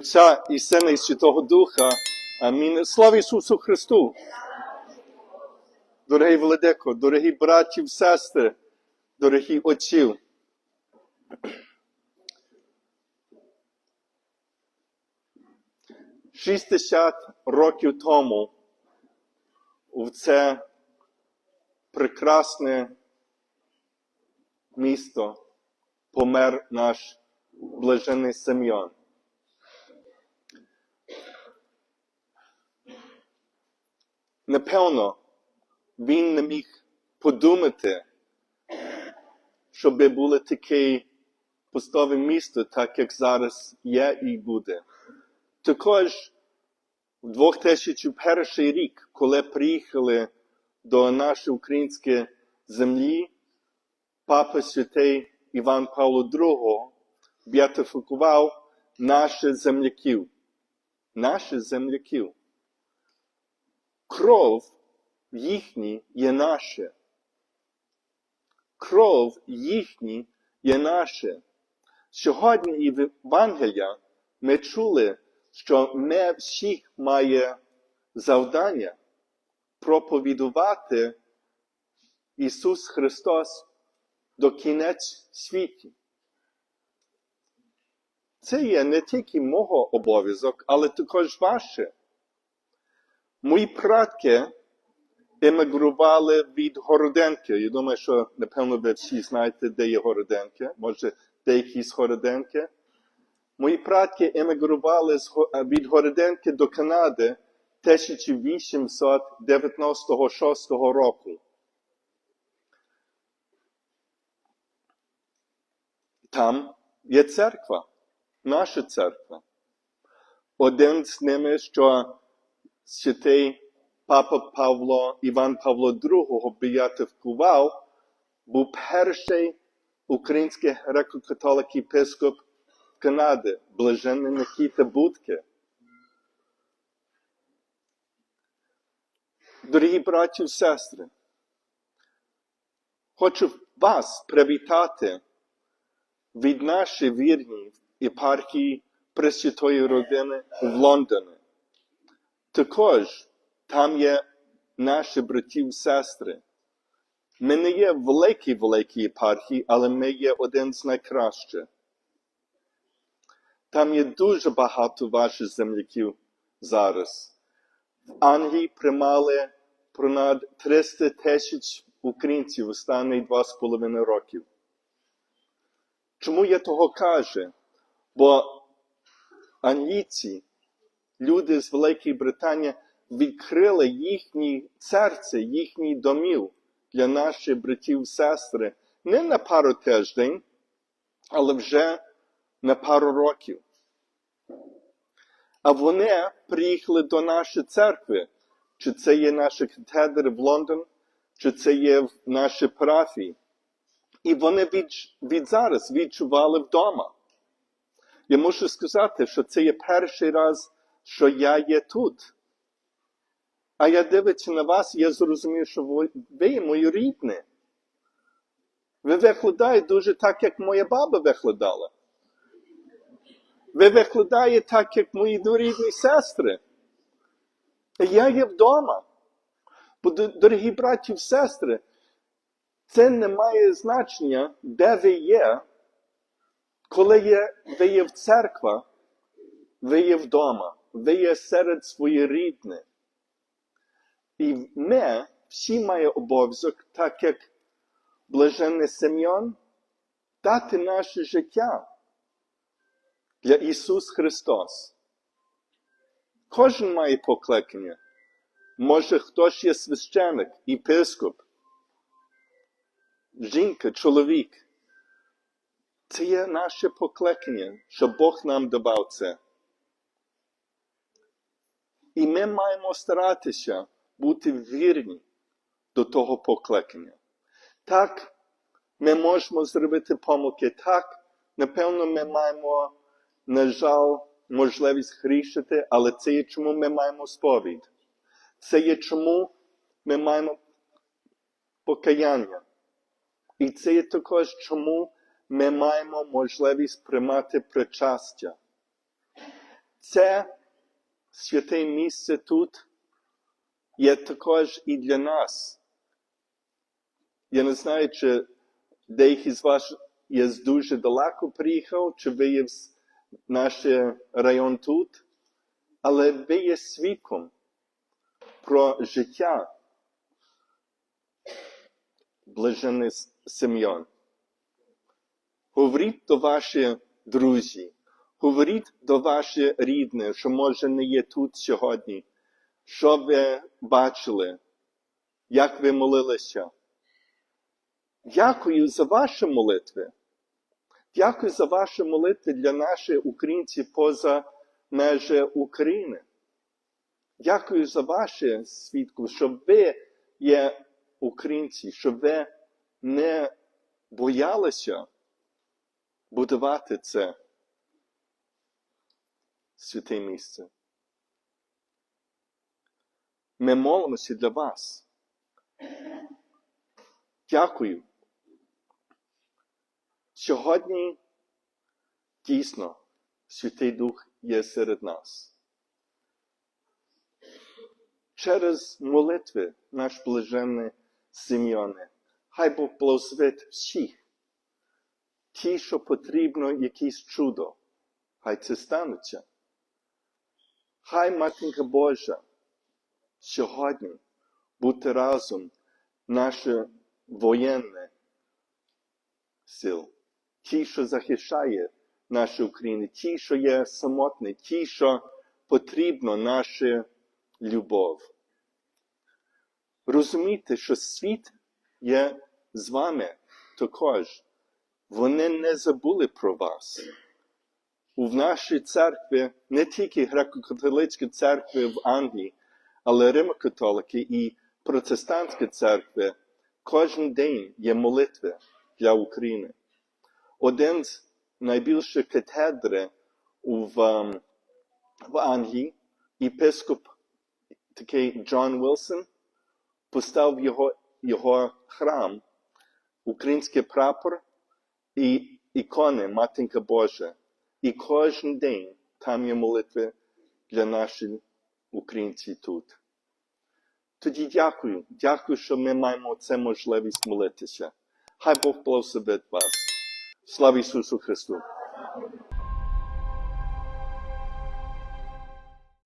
Отця і Сина і Святого Духа. Амінь. Слава Ісусу Христу! Дорогий Владико, дорогі браті, сестри, дорогі отців. Шістдесят років тому в це прекрасне місто помер наш блажений Сем'ян. Напевно, він не міг подумати, щоб було таке пустове місто, так як зараз є і буде. Також в 2001 рік, коли приїхали до нашої української землі, Папа Святий Іван Павло II біатифікував наших земляків. Наших земляків. Кров їхні є наше. Кров їхні є наше. Сьогодні і в Евангелія ми чули, що ми всіх має завдання проповідувати Ісус Христос до кінець світі. Це є не тільки мого обов'язок, але також ваше. Мої предки емігрували від Городенки. Я думаю, що, напевно, ви всі знаєте, де є Городенки. Може, деякі з Городенки. Мої предки емігрували а, від Городенки до Канади 1896 року. Там є церква, наша церква. Один з ними, що святий Папа Павло, Іван Павло II біатифікував, був перший український греко-католик єпископ Канади, блаженний Никіта Будке. Дорогі браті і сестри, хочу вас привітати від нашої вірні єпархії Пресвятої родини в Лондоні. Також там є наші браті і сестри. Ми не є великі великі єпархії, але ми є один з найкращих. Там є дуже багато ваших земляків зараз. В Англії приймали понад 300 тисяч українців останні два з половиною років. Чому я того кажу? Бо англійці, люди з Великої Британії, відкрили їхні серце, їхні домів для наших братів і сестри не на пару тиждень, але вже на пару років. А вони приїхали до нашої церкви, чи це є наша катедра в Лондон, чи це є в нашій парафії. І вони від, від зараз відчували вдома. Я мушу сказати, що це є перший раз, що я є тут. А я дивлюся на вас, я зрозумів, що ви, ви мої рідні. Ви виглядаєте дуже так, як моя баба виглядала. Ви виглядаєте так, як мої дорідні сестри. Я є вдома. Бо, дорогі браті і сестри, це не має значення, де ви є, коли є, ви є в церква, ви є вдома, ви є серед своїх рідних. І ми всі маємо обов'язок, так як блаженний Сем'ян, дати наше життя для Ісус Христос. Кожен має покликання. Може, хтось є священик, єпископ, жінка, чоловік. Це є наше покликання, що Бог нам давав це. І ми маємо старатися бути вірні до того покликання. Так, ми можемо зробити помилки. Так, напевно, ми маємо, на жаль, можливість грішити, але це є чому ми маємо сповідь. Це є чому ми маємо покаяння. І це є також чому ми маємо можливість приймати причастя. Це святе місце тут є також і для нас. Я не знаю, чи деякі з вас є дуже далеко приїхав, чи ви є наш район тут, але ви є свідком про життя блажений Сим'ян. Говоріть до ваших друзів, говоріть до ваших рідних, що може не є тут сьогодні, що ви бачили, як ви молилися. Дякую за ваші молитви. Дякую за ваші молитви для наших українців поза межі України. Дякую за ваше свідку, що ви є українці, що ви не боялися будувати це святе місце. Ми молимося для вас. Дякую. Сьогодні дійсно Святий Дух є серед нас. Через молитви наш блаженний Симеоне, хай Бог благословить всіх. Ті, що потрібно якесь чудо, хай це станеться. Хай Матінка Божа сьогодні бути разом наше воєнне сил, ті, що захищає нашу Україну, ті, що є самотні, ті, що потрібно наша любов. Розумійте, що світ є з вами також. Вони не забули про вас. У нашій церкві, не тільки греко-католицькі церкви в Англії, але Римо-католики і протестантські церкви, кожен день є молитви для України. Один з найбільших катедри в, ем, в Англії, єпископ такий Джон Вілсон, поставив його, його храм, український прапор і ікони Матінка Божа. І кожен день там є молитви для наших українців тут. Тоді дякую, дякую, що ми маємо це можливість молитися. Хай Бог благословить вас. Слава Ісусу Христу!